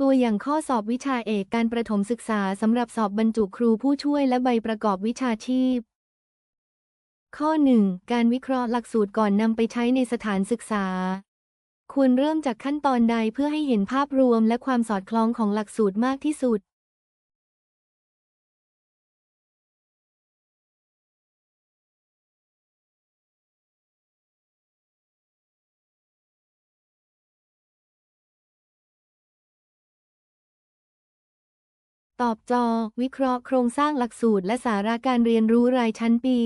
ตัวอย่างข้อสอบวิชาเอกการประถมศึกษาสำหรับสอบบรรจุครูผู้ช่วยและใบประกอบวิชาชีพ ข้อ 1. การวิเคราะห์หลักสูตรก่อนนำไปใช้ในสถานศึกษา ควรเริ่มจากขั้นตอนใดเพื่อให้เห็นภาพรวมและความสอดคล้องของหลักสูตรมากที่สุด ตอบจอ วิเคราะห์โครงสร้างหลักสูตรและสาระการเรียนรู้รายชั้นปี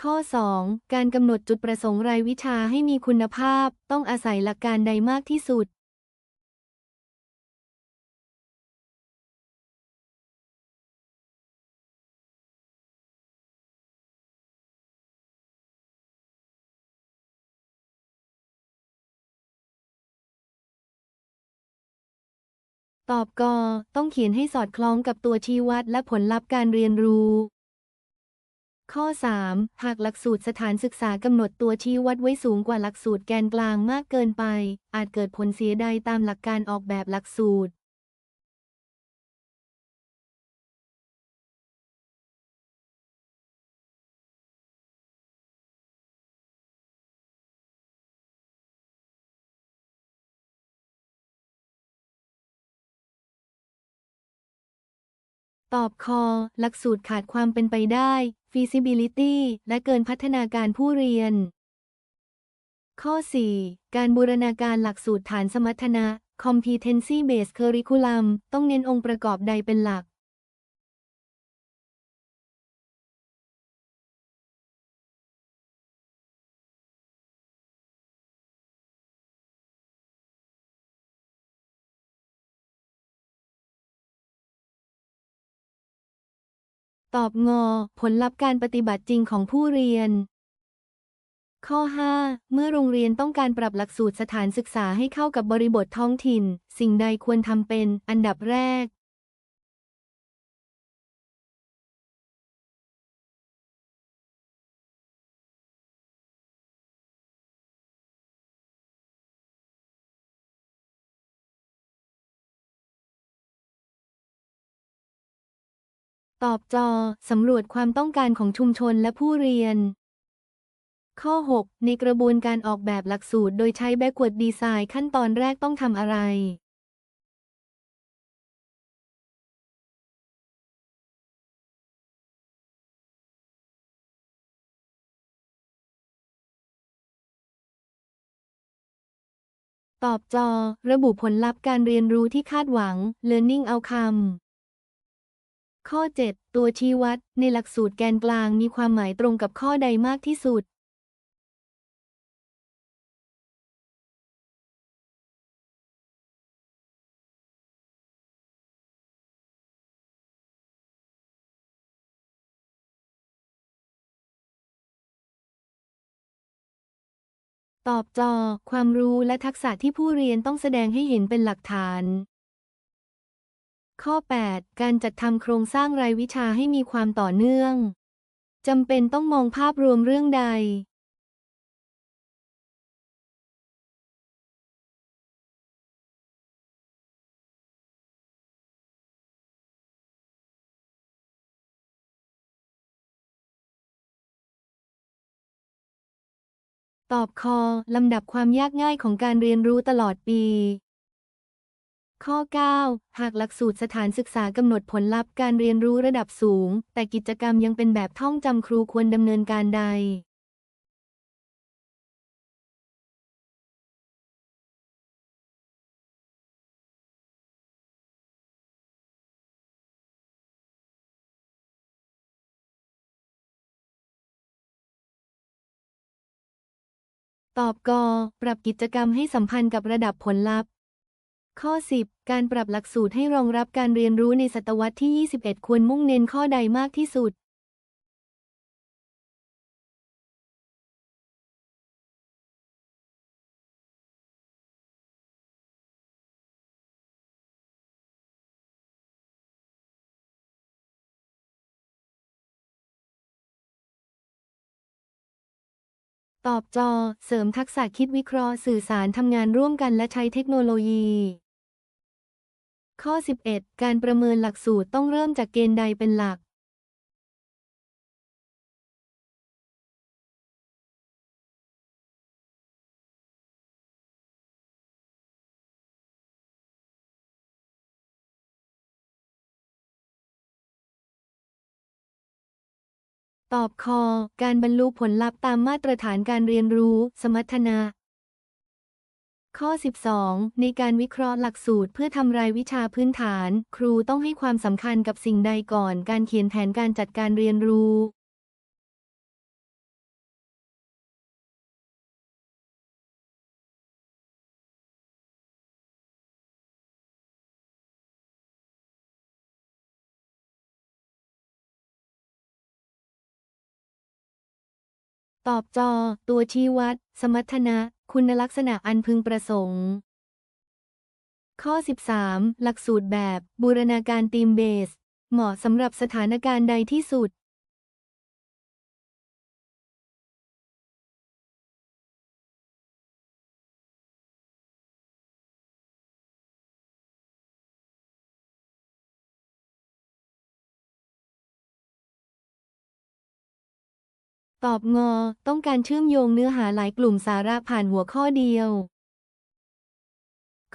ข้อ 2. การกำหนดจุดประสงค์รายวิชาให้มีคุณภาพ ต้องอาศัยหลักการใดมากที่สุด ตอบกต้องเขียนให้สอดคล้องกับตัวชี้วัดและผลลัพธ์การเรียนรู้ ข้อ 3. หากหลักสูตรสถานศึกษากำหนดตัวชี้วัดไว้สูงกว่าหลักสูตรแกนกลางมากเกินไป อาจเกิดผลเสียใดตามหลักการออกแบบหลักสูตร ตอบคอ หลักสูตรขาดความเป็นไปได้ feasibility และเกินพัฒนาการผู้เรียน ข้อ 4. การบูรณาการหลักสูตรฐานสมรรถนะ competency based curriculum ต้องเน้นองค์ประกอบใดเป็นหลัก ตอบงอ ผลลัพธ์การปฏิบัติจริงของผู้เรียน ข้อ 5 เมื่อโรงเรียนต้องการปรับหลักสูตรสถานศึกษาให้เข้ากับบริบทท้องถิ่น สิ่งใดควรทำเป็น อันดับแรก ตอบจอ สำรวจความต้องการของชุมชนและผู้เรียน ข้อ 6 ในกระบวนการออกแบบหลักสูตร โดยใช้ Backward Design ขั้นตอนแรกต้องทำอะไร ตอบจอ ระบุผลลัพธ์การเรียนรู้ที่คาดหวัง Learning Outcome ข้อ 7 ตัวชี้วัด ในหลักสูตรแกนกลางมีความหมายตรงกับข้อใดมากที่สุด ตอบจอ ความรู้และทักษะที่ผู้เรียนต้องแสดงให้เห็นเป็นหลักฐาน ข้อ 8 การจัดทำโครงสร้างรายวิชาให้มีความต่อเนื่อง จำเป็นต้องมองภาพรวมเรื่องใด ตอบคอ ลำดับความยากง่ายของการเรียนรู้ตลอดปี ข้อ 9 หากหลักสูตรสถานศึกษากำหนดผลลัพธ์การเรียนรู้ระดับสูง แต่กิจกรรมยังเป็นแบบท่องจำครูควรดำเนินการใด ตอบกปรับกิจกรรมให้สัมพันธ์กับระดับผลลัพธ์ ข้อ 10 การปรับหลักสูตรให้รองรับการเรียนรู้ในศตวรรษที่ 21 ควรมุ่งเน้นข้อใดมากที่สุด ตอบจอ เสริมทักษะคิดวิเคราะห์สื่อสารทำงานร่วมกันและใช้เทคโนโลยี ข้อ 11 การประเมินหลักสูตรต้องเริ่มจากเกณฑ์ใดเป็นหลักตอบคอ การบรรลุผลลัพธ์ตามมาตรฐานการเรียนรู้ สมรรถนะ ข้อ 12 ในการวิเคราะห์หลักสูตรเพื่อทำรายวิชาพื้นฐาน ครูต้องให้ความสำคัญกับสิ่งใดก่อน การเขียนแผนการจัดการเรียนรู้ตอบจอ ตัวชี้วัด สมรรถนะ คุณลักษณะอันพึงประสงค์ ข้อ 13 หลักสูตรแบบ บูรณาการทีมเบส เหมาะสำหรับสถานการณ์ใดที่สุด ตอบงอ ต้องการเชื่อมโยงเนื้อหาหลายกลุ่มสาระผ่านหัวข้อเดียว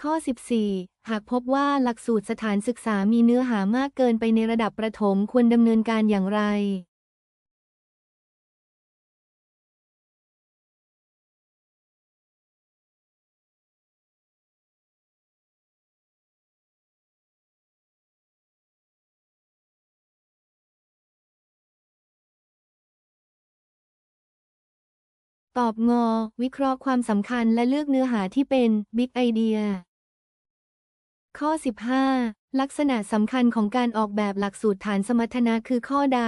ข้อ 14 หากพบว่าหลักสูตรสถานศึกษามีเนื้อหามากเกินไปในระดับประถมควรดำเนินการอย่างไร ตอบงอ วิเคราะห์ความสำคัญและเลือกเนื้อหาที่เป็นบิ๊กไอเดียข้อ 15 ลักษณะสำคัญของการออกแบบหลักสูตรฐานสมรรถนะคือข้อใด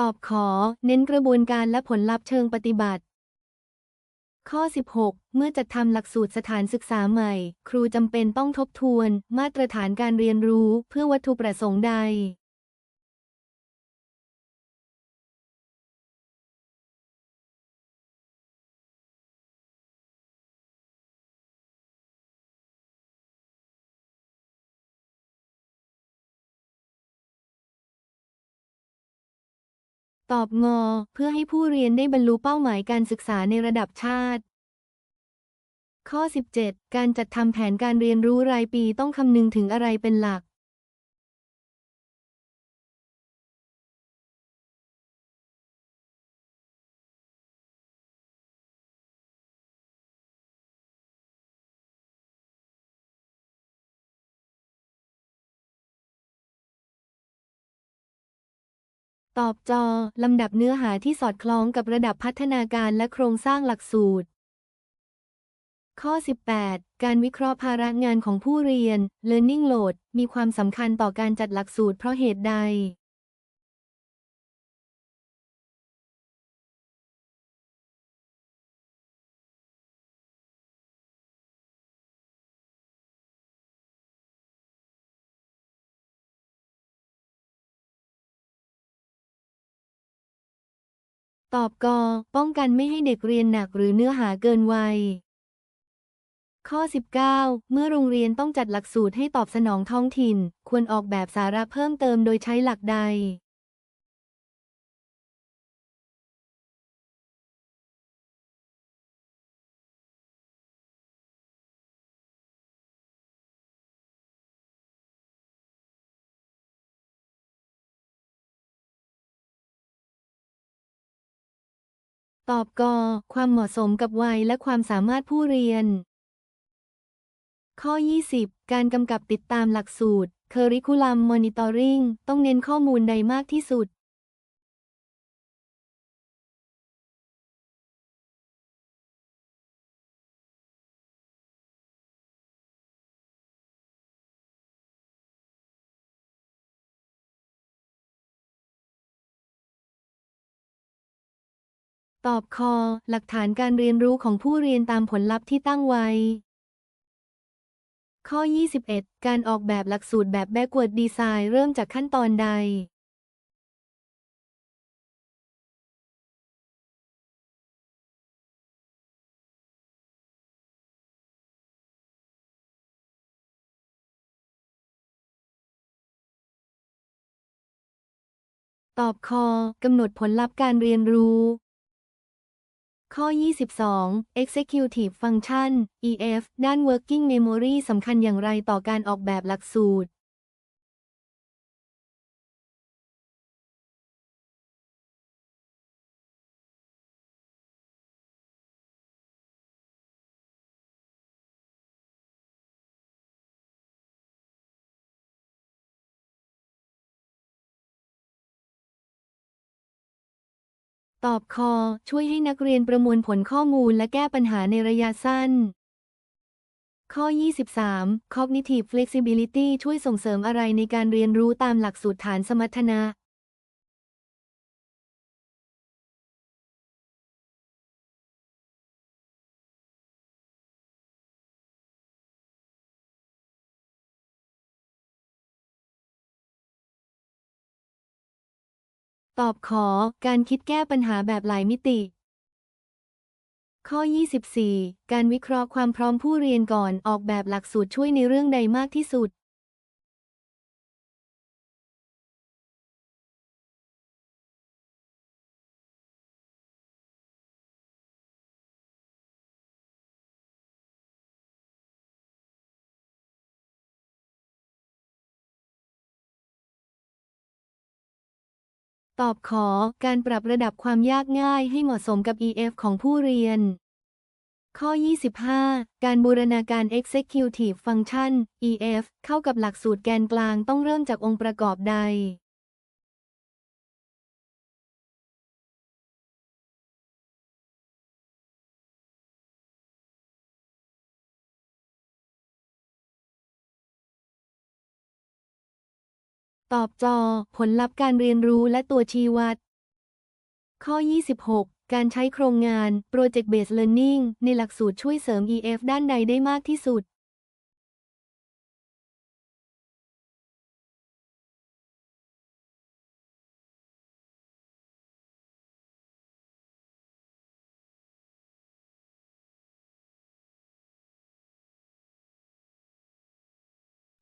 ตอบขอ เน้นกระบวนการและผลลัพธ์เชิงปฏิบัติ ข้อ 16 เมื่อจัดทำหลักสูตรสถานศึกษาใหม่ ครูจำเป็นต้องทบทวน มาตรฐานการเรียนรู้เพื่อวัตถุประสงค์ใด ตอบงอ เพื่อให้ผู้เรียนได้บรรลุเป้าหมายการศึกษาในระดับชาติ ข้อ 17 การจัดทำแผนการเรียนรู้รายปีต้องคำนึงถึงอะไรเป็นหลัก ตอบจอ ลำดับเนื้อหาที่สอดคล้องกับระดับพัฒนาการและโครงสร้างหลักสูตร ข้อ 18 การวิเคราะห์ภาระงานของผู้เรียน Learning Load มีความสำคัญต่อการจัดหลักสูตรเพราะเหตุใด ตอบกป้องกันไม่ให้เด็กเรียนหนักหรือเนื้อหาเกินวัย ข้อ 19 เมื่อโรงเรียนต้องจัดหลักสูตรให้ตอบสนองท้องถิ่น ควรออกแบบสาระเพิ่มเติมโดยใช้หลักใด ตอบกความเหมาะสมกับวัยและความสามารถผู้เรียน ข้อ 20 การกำกับติดตามหลักสูตร Curriculum Monitoring ต้องเน้นข้อมูลใดมากที่สุด ตอบคอ หลักฐานการเรียนรู้ของผู้เรียนตามผลลัพธ์ที่ตั้งไว้ ข้อ 21 การออกแบบหลักสูตรแบบ Backward Design เริ่มจากขั้นตอนใดตอบคอกำหนดผลลัพธ์การเรียนรู้ ข้อ 22 Executive Function EF ด้าน Working Memory สำคัญอย่างไรต่อการออกแบบหลักสูตร ตอบคอ ช่วยให้นักเรียนประมวลผลข้อมูลและแก้ปัญหาในระยะสั้น ข้อ 23 Cognitive Flexibility ช่วยส่งเสริมอะไรในการเรียนรู้ตามหลักสูตรฐานสมรรถนะ ตอบขอการคิดแก้ปัญหาแบบหลายมิติ ข้อ 24 การวิเคราะห์ความพร้อมผู้เรียนก่อนออกแบบหลักสูตรช่วยในเรื่องใดมากที่สุด ตอบขอการปรับระดับความยากง่ายให้เหมาะสมกับ EF ของผู้เรียน ข้อ 25 การบูรณาการ Executive Function EF เข้ากับหลักสูตรแกนกลางต้องเริ่มจากองค์ประกอบใด ตอบจอ ผลลัพธ์การเรียนรู้และตัวชี้วัด ข้อ 26 การใช้โครงงาน Project Based Learning ในหลักสูตรช่วยเสริม EF ด้านใดได้มากที่สุด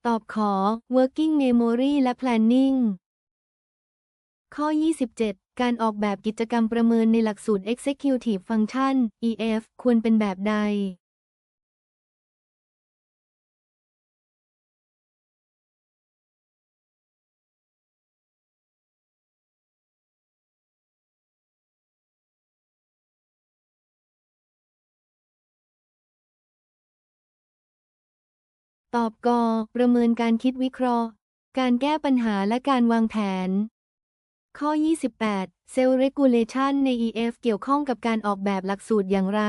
ตอบขอ Working Memory และ Planning ข้อ 27 การออกแบบกิจกรรมประเมินในหลักสูตร Executive Function EF ควรเป็นแบบใด ตอบกอประเมินการคิดวิเคราะห์ การแก้ปัญหาและการวางแผน ข้อ 28 Cell Regulation ใน EF เกี่ยวข้องกับการออกแบบหลักสูตรอย่างไร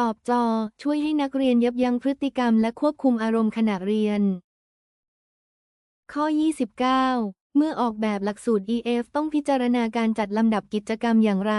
ตอบจอ ช่วยให้นักเรียนยับยั้งพฤติกรรมและควบคุมอารมณ์ขณะเรียน ข้อ 29 เมื่อออกแบบหลักสูตร EF ต้องพิจารณาการจัดลำดับกิจกรรมอย่างไร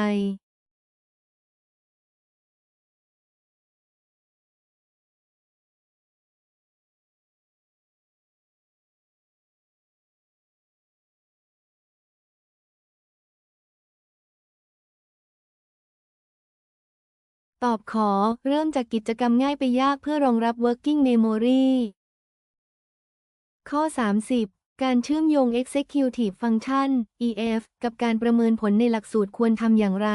ตอบขอ เริ่มจากกิจกรรมง่ายไปยากเพื่อรองรับ Working Memory ข้อ 30 การเชื่อมโยง Executive Function EF กับการประเมินผลในหลักสูตรควรทำอย่างไร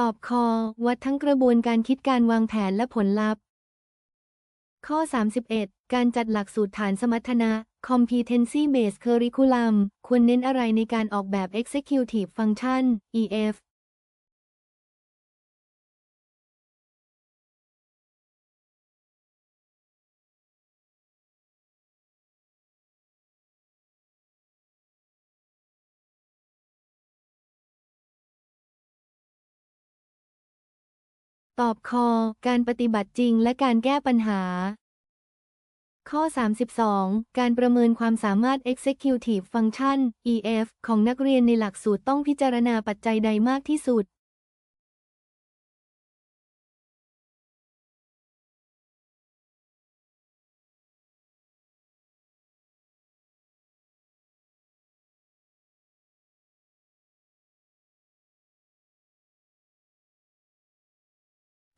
ตอบคอ วัดทั้งกระบวนการคิดการวางแผนและผลลัพธ์ ข้อ 31 การจัดหลักสูตรฐานสมรรถนะ Competency Based Curriculum ควรเน้นอะไรในการออกแบบ Executive Function EF ตอบคอ การปฏิบัติจริงและการแก้ปัญหา ข้อ 32 การประเมินความสามารถ Executive Function EF ของนักเรียนในหลักสูตรต้องพิจารณาปัจจัยใดมากที่สุด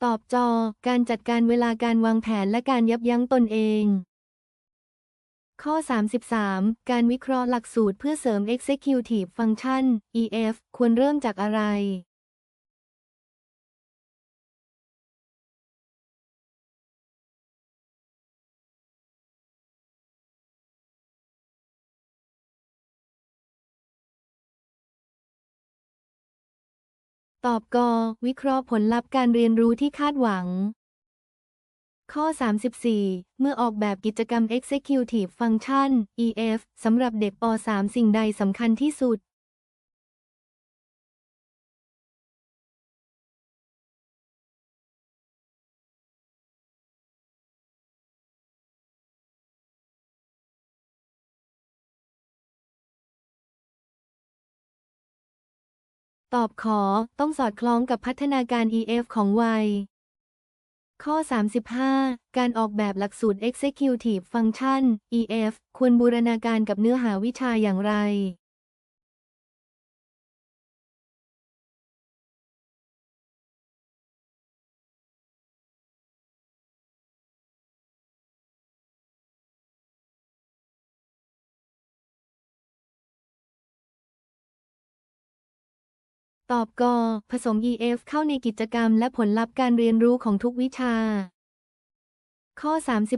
ตอบจอ การจัดการเวลาการวางแผนและการยับยั้งตนเอง ข้อ 33 การวิเคราะห์หลักสูตรเพื่อเสริม Executive Function EF ควรเริ่มจากอะไร ตอบกวิเคราะห์ผลลัพธ์การเรียนรู้ที่คาดหวัง ข้อ 34 เมื่อออกแบบกิจกรรม Executive Function EF สำหรับเด็กป .3 สิ่งใดสำคัญที่สุด ตอบขอต้องสอดคล้องกับพัฒนาการ EF ของวัย ข้อ 35 การออกแบบหลักสูตร Executive Function EF ควรบูรณาการกับเนื้อหาวิชาอย่างไร ตอบกผสม EF เข้าในกิจกรรมและผลลัพธ์การเรียนรู้ของทุกวิชา ข้อ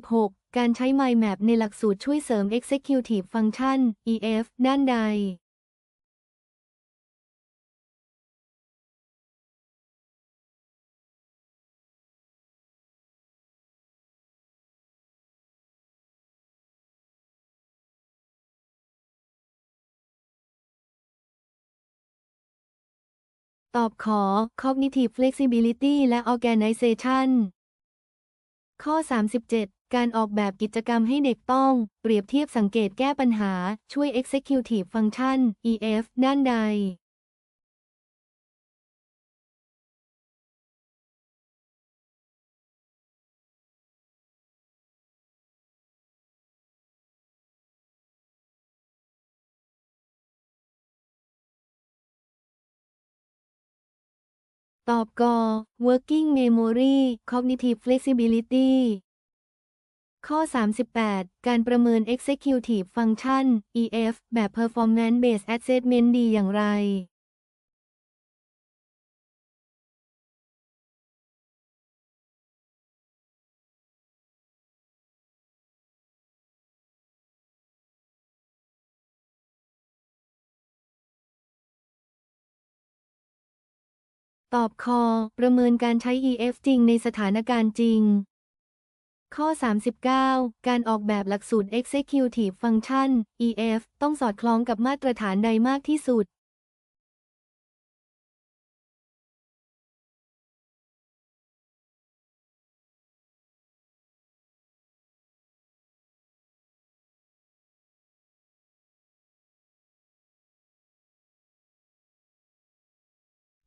36 การใช้ Mind Map ในหลักสูตรช่วยเสริม Executive Function EF ด้านใด ตอบขอ Cognitive Flexibility และ Organization ข้อ 37 การออกแบบกิจกรรมให้เด็กต้อง เปรียบเทียบสังเกตแก้ปัญหา ช่วย Executive Function EF ด้านใด ตอบก Working Memory Cognitive Flexibility ข้อ 38 การประเมิน Executive Function EF แบบ Performance Based Assessment ดีอย่างไร ตอบคอ ประเมินการใช้ EF จริงในสถานการณ์จริง ข้อ 39 การออกแบบหลักสูตร Executive Function EF ต้องสอดคล้องกับมาตรฐานใดมากที่สุด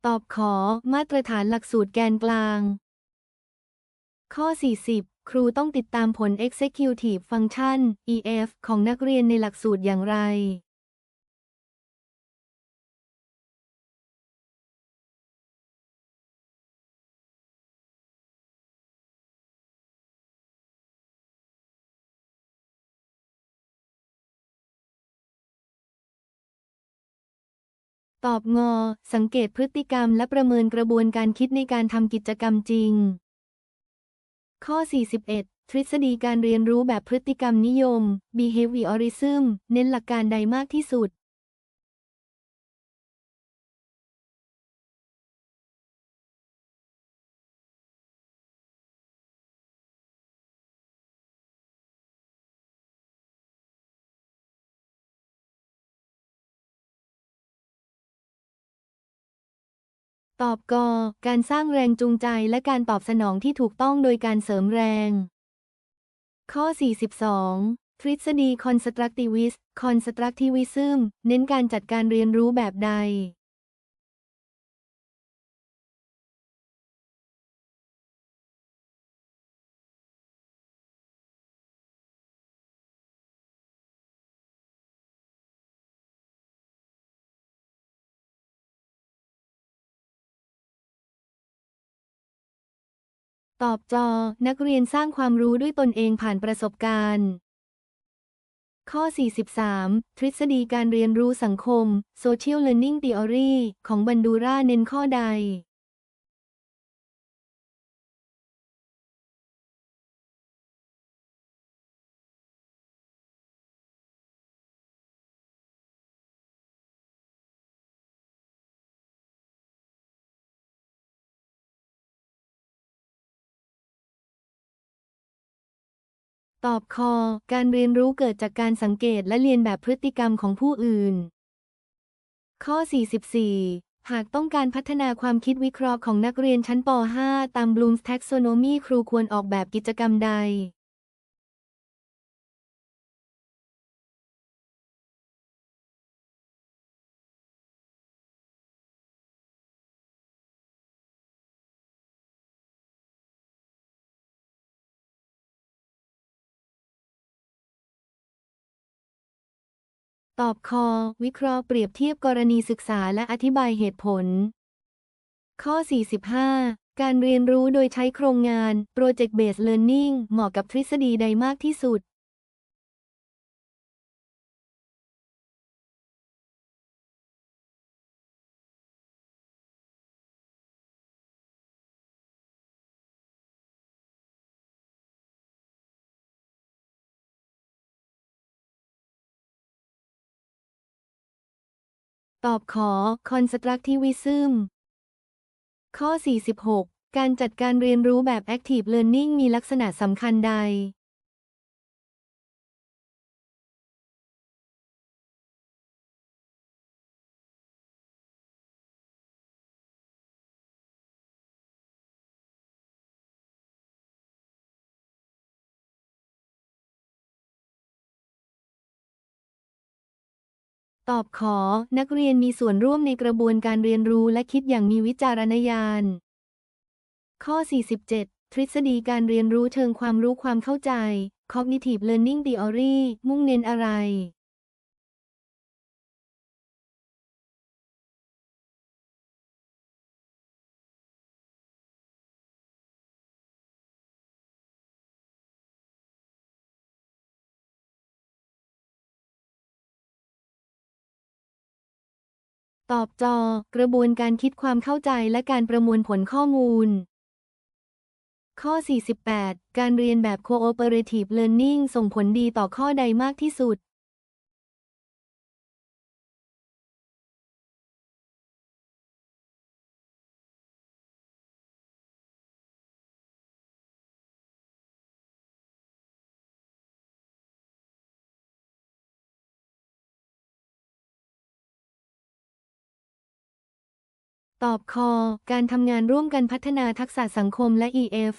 ตอบขอมาตรฐานหลักสูตรแกนกลาง ข้อ 40 ครูต้องติดตามผล Executive Function EF ของนักเรียนในหลักสูตรอย่างไร ตอบงอ สังเกตพฤติกรรมและประเมินกระบวนการคิดในการทำกิจกรรมจริง ข้อ 41 ทฤษฎีการเรียนรู้แบบพฤติกรรมนิยม behaviorism เน้นหลักการใดมากที่สุด ตอบกการสร้างแรงจูงใจและการตอบสนองที่ถูกต้องโดยการเสริมแรง ข้อ 42 ทฤษฎี constructivist constructivism เน้นการจัดการเรียนรู้แบบใด ตอบจอ นักเรียนสร้างความรู้ด้วยตนเองผ่านประสบการณ์ ข้อ 43 ทฤษฎีการเรียนรู้สังคม Social Learning Theory ของบันดูราเน้นข้อใด ตอบคอ การเรียนรู้เกิดจากการสังเกตและเรียนแบบพฤติกรรมของผู้อื่น ข้อ 44 หากต้องการพัฒนาความคิดวิเคราะห์ของนักเรียนชั้นป .5 ตาม Bloom's Taxonomy ครูควรออกแบบกิจกรรมใด ตอบคอ วิเคราะห์เปรียบเทียบกรณีศึกษาและอธิบายเหตุผล ข้อ 45 การเรียนรู้โดยใช้โครงงาน Project Based Learning เหมาะกับทฤษฎีใดมากที่สุด อบขอ constructivism ข้อ 46 การจัดการเรียนรู้แบบ active learning มีลักษณะสำคัญใด ตอบขอ นักเรียนมีส่วนร่วมในกระบวนการเรียนรู้และคิดอย่างมีวิจารณญาณ ข้อ 47 ทฤษฎีการเรียนรู้เชิงความรู้ความเข้าใจ cognitive learning theory มุ่งเน้นอะไร ตอบจอ กระบวนการคิดความเข้าใจและการประมวลผลข้อมูล ข้อ 48 การเรียนแบบ cooperative learning ส่งผลดีต่อข้อใดมากที่สุด ตอบคอ การทำงานร่วมกันพัฒนาทักษะสังคมและ EF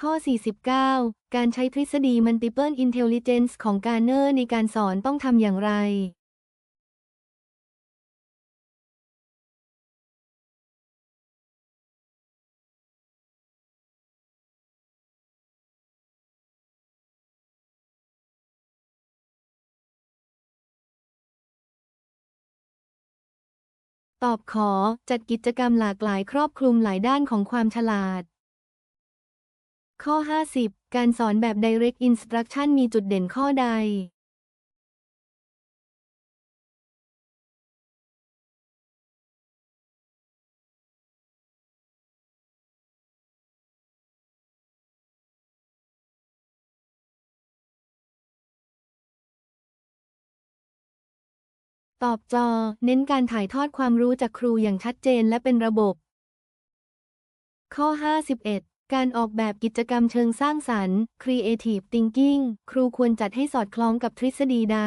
ข้อ 49 การใช้ทฤษฎี Multiple Intelligence ของการเนอร์ในการสอนต้องทำอย่างไร ตอบขอจัดกิจกรรมหลากหลายครอบคลุมหลายด้านของความฉลาด ข้อ 50 การสอนแบบ Direct Instruction มีจุดเด่นข้อใด ตอบจอ เน้นการถ่ายทอดความรู้จากครูอย่างชัดเจนและเป็นระบบ ข้อ 51 การออกแบบกิจกรรมเชิงสร้างสรรค์ Creative Thinking ครูควรจัดให้สอดคล้องกับทฤษฎีใด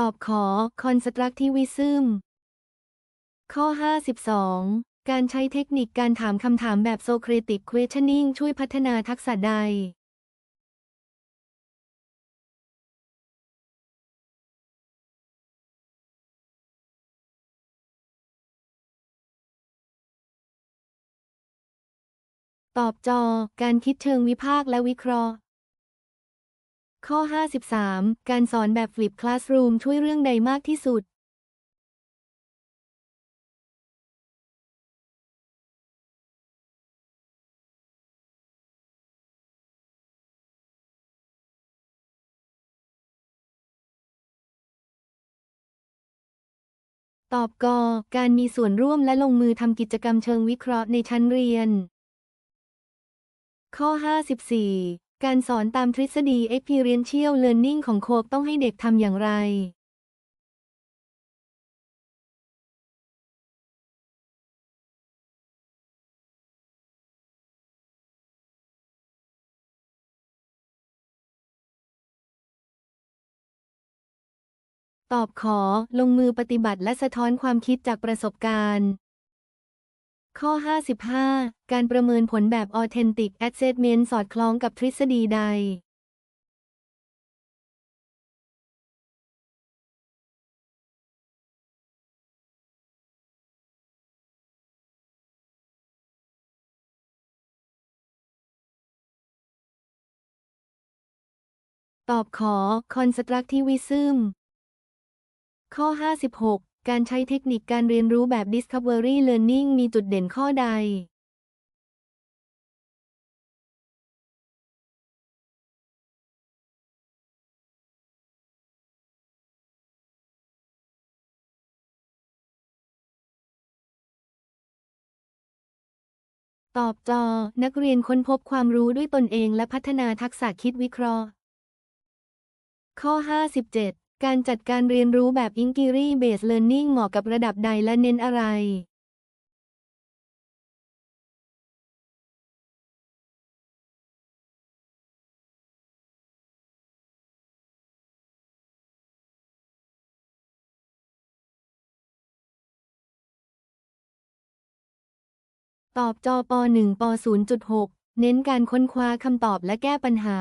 ตอบขอ Constructivism ข้อ 52 การใช้เทคนิคการถามคำถามแบบ Socratic Questioning ช่วยพัฒนาทักษะใด ตอบจอ การคิดเชิงวิพากษ์และวิเคราะห์ ข้อ 53 การสอนแบบ Flip Classroom ช่วยเรื่องใดมากที่สุด ตอบกการมีส่วนร่วมและลงมือทำกิจกรรมเชิงวิเคราะห์ในชั้นเรียน ข้อ 54 การสอนตามทฤษฎี Experiential Learning ของโคบต้องให้เด็กทำอย่างไรตอบขอ ลงมือปฏิบัติและสะท้อนความคิดจากประสบการณ์ ข้อ 55 การประเมินผลแบบ Authentic Assessment สอดคล้องกับทฤษฎีใด ตอบขอ Constructivism ข้อ 56 การใช้เทคนิคการเรียนรู้แบบ Discovery Learning มีจุดเด่นข้อใดตอบจอ นักเรียนค้นพบความรู้ด้วยตนเองและพัฒนาทักษะคิดวิเคราะห์ ข้อ 57 การจัดการเรียนรู้แบบ Inquiry Based Learning เหมาะกับระดับใดและเน้นอะไร ตอบจอป .1 ป .0.6 เน้นการค้นคว้าคำตอบและแก้ปัญหา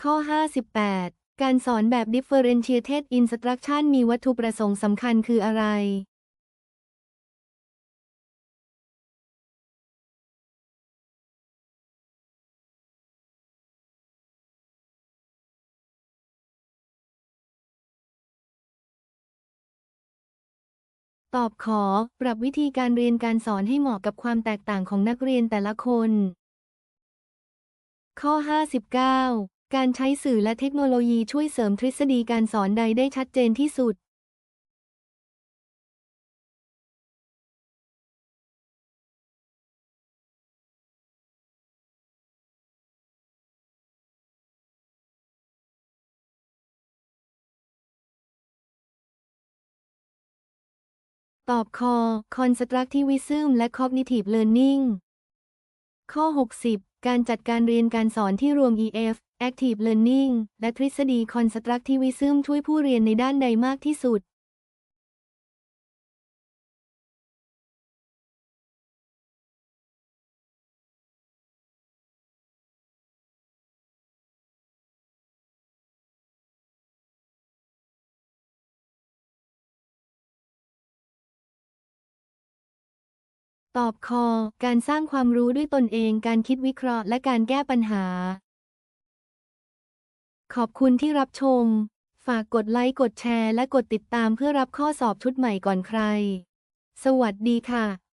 ข้อ 58 การสอนแบบ Differentiated Instruction มีวัตถุประสงค์สำคัญคืออะไร ตอบขอ ปรับวิธีการเรียนการสอนให้เหมาะกับความแตกต่างของนักเรียนแต่ละคน ข้อ 59 การใช้สื่อและเทคโนโลยีช่วยเสริมทฤษฎีการสอนใดได้ชัดเจนที่สุดตอบคอ Constructivism และ Cognitive Learning ข้อ 60 การจัดการเรียนการสอนที่รวม EF Active Learning และทฤษฎี Constructivism ช่วยผู้เรียนในด้านใดมากที่สุด ตอบคอ การสร้างความรู้ด้วยตนเอง การคิดวิเคราะห์ และการแก้ปัญหา ขอบคุณที่รับชม ฝากกดไลค์กดแชร์และกดติดตามเพื่อรับข้อสอบชุดใหม่ก่อนใคร สวัสดีค่ะ